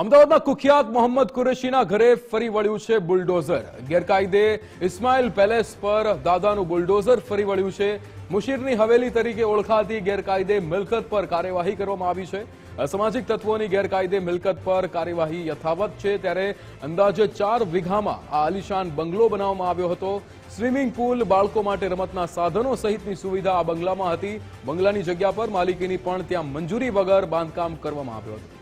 અમદાવાદના કુખ્યાત મોહમ્મદ કુરેશીના ઘરે ફરી વળ્યું છે બુલડોઝર. ગેરકાયદે ઇસ્માઇલ પેલેસ પર દાદાનું બુલડોઝર ફરી વળ્યું છે. મુશીરની હવેલી તરીકે ઓળખાતી ગેરકાયદે મિલકત પર કાર્યવાહી કરવામાં આવી છે. અસામાજિક તત્વોની ગેરકાયદે મિલકત પર કાર્યવાહી યથાવત છે. ત્યારે અંદાજે ચાર વીઘામાં આ આલિશાન બંગલો બનાવવામાં આવ્યો હતો. સ્વિમિંગ પુલ બાળકો માટે રમતના સાધનો સહિતની સુવિધા આ બંગલામાં હતી. બંગલાની જગ્યા પર માલિકીની પણ ત્યાં મંજૂરી વગર બાંધકામ કરવામાં આવ્યું હતું.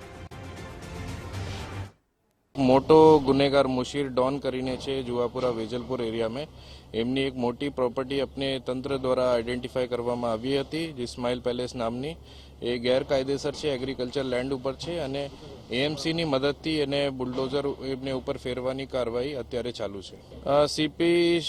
મોટો ગુનેગાર મુશીર ડોન કરીને છે જુવાપુરા વેજલપુર એરિયામાં. એમની એક મોટી પ્રોપર્ટી અપને તંત્ર દ્વારા આઈડેન્ટિફાય કરવામાં આવી હતી, જે સ્માઇલ પેલેસ નામની. એ ગેરકાયદેસર છે એગ્રીકલ્ચર લેન્ડ ઉપર છે અને એએમસીની મદદથી એને બુલડોઝર એમને ઉપર ફેરવાની કાર્યવાહી અત્યારે ચાલુ છે. સીપી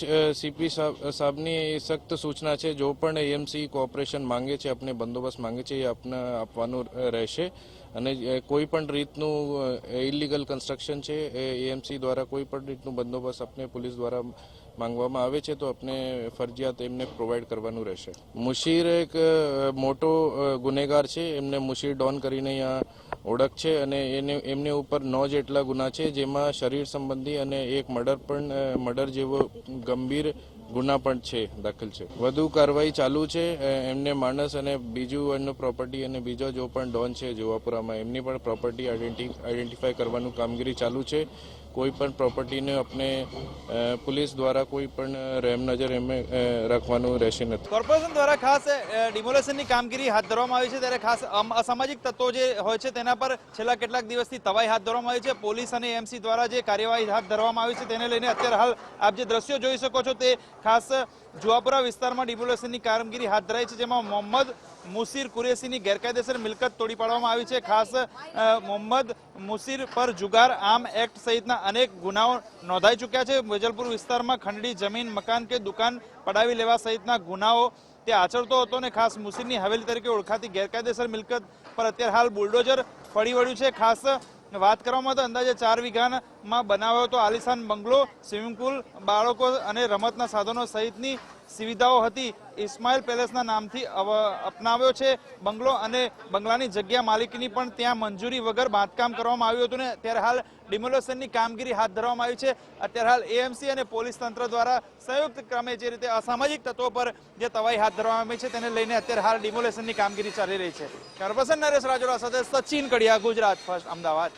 સીપી સાહેબની સખ્ત સૂચના છે, જો પણ એએમસી કોઓપરેશન માંગે છે આપણે બંદોબસ્ત માંગે છે, એ આપને આપવાનું રહેશે. અને કોઈ પણ રીતનું ઇલીગલ કન્સ્ટ્રક્શન છે, એ એએમસી દ્વારા કોઈ પણ રીતનું બંદોબસ્ત આપણે પોલીસ દ્વારા માંગવામાં આવે છે તો આપણે ફરજિયાત એમને પ્રોવાઈડ કરવાનું રહેશે. મુશીર એક મોટો ગુનેગાર છે. એમને મુશીર ડોન કરીને અહીંયા ઓળખ છે અને એને, એમને ઉપર નો જેટલા ગુના છે, જેમાં શરીર સંબંધી અને એક મર્ડર પણ મર્ડર જેવો ગંભીર ગુના પણ છે, દાખલ છે. વધુ કાર્યવાહી ચાલુ છે. એમને માણસ અને બીજું એમનું પ્રોપર્ટી અને બીજો જો પણ ડોન છે જોવાપુરામાં, એમની પણ પ્રોપર્ટી આઈડેન્ટિફાઈ કરવાનું કામગીરી ચાલુ છે. કોઈ પણ પ્રોપર્ટીને આપણે પોલીસ દ્વારા કોઈ પણ રેમ નજર એમ રાખવાનું રહેશે નથી. કોર્પોરેશન દ્વારા ખાસ ડિમોલેશનની કામગીરી હાથ ધરવામાં આવી છે. ત્યારે ખાસ અસામાજિક તત્વો જે હોય છે તેના પર છેલ્લા કેટલાક દિવસથી તવાઈ હાથ ધરવામાં આવી છે. પોલીસ અને એમસી દ્વારા જે કાર્યવાહી હાથ ધરવામાં આવી છે તેને લઈને અત્યારે હાલ આપ જે દ્રશ્યો જોઈ શકો છો તે ખાસ જુવાપુરા વિસ્તારમાં ડિમોલેશનની કામગીરી હાથ ધરાઈ છે, જેમાં મોહમ્મદ મુસીર કુરેશીની ગેરકાયદેસર મિલકત તોડી પાડવામાં આવી છે. ખાસ મોહમ્મદ મુસીર પર જુગાર આમ એક્ટ સહિતના અનેક ગુનાઓ નોંધાઈ ચૂક્યા છે. વેજલપુર વિસ્તારમાં ખંડડી જમીન, મકાન કે દુકાન પડાવી લેવા સહિતના ગુનાઓ તે આચરતો હતો અને ખાસ મુસીરની હવેલી તરીકે ઓળખાતી ગેરકાયદેસર મિલકત પર અત્યારે હાલ બુલડોઝર ફરી વળ્યું છે. ખાસ વાત કરવામાં તો અંદાજે ચાર વીઘામાં બનાવ્યો હતો. આલિશાન બંગલો, સ્વિમિંગ પુલ, બાળકો અને રમતના સાધનો સહિતની સુવિધાઓ હતી. ઇસ્માઇલ પેલેસના નામથી અપનાવ્યો છે. બંગલો અને બંગલાની જગ્યા માલિકીની પણ ત્યાં મંજૂરી વગર બાંધકામ કરવામાં આવ્યું હતું ને ત્યારે હાલ ડિમોલેશનની કામગીરી હાથ ધરવામાં આવી છે. અત્યારે હાલ એએમસી અને પોલીસ તંત્ર દ્વારા સંયુક્ત ક્રમે જે રીતે અસામાજિક તત્વો પર જે તવાઈ હાથ ધરવામાં આવી છે તેને લઈને અત્યારે હાલ ડિમોલેશનની કામગીરી ચાલી રહી છે. કર્પશન નરેશ રાજોડા સાથે સચિન કડિયા, ગુજરાત ફર્સ્ટ, અમદાવાદ.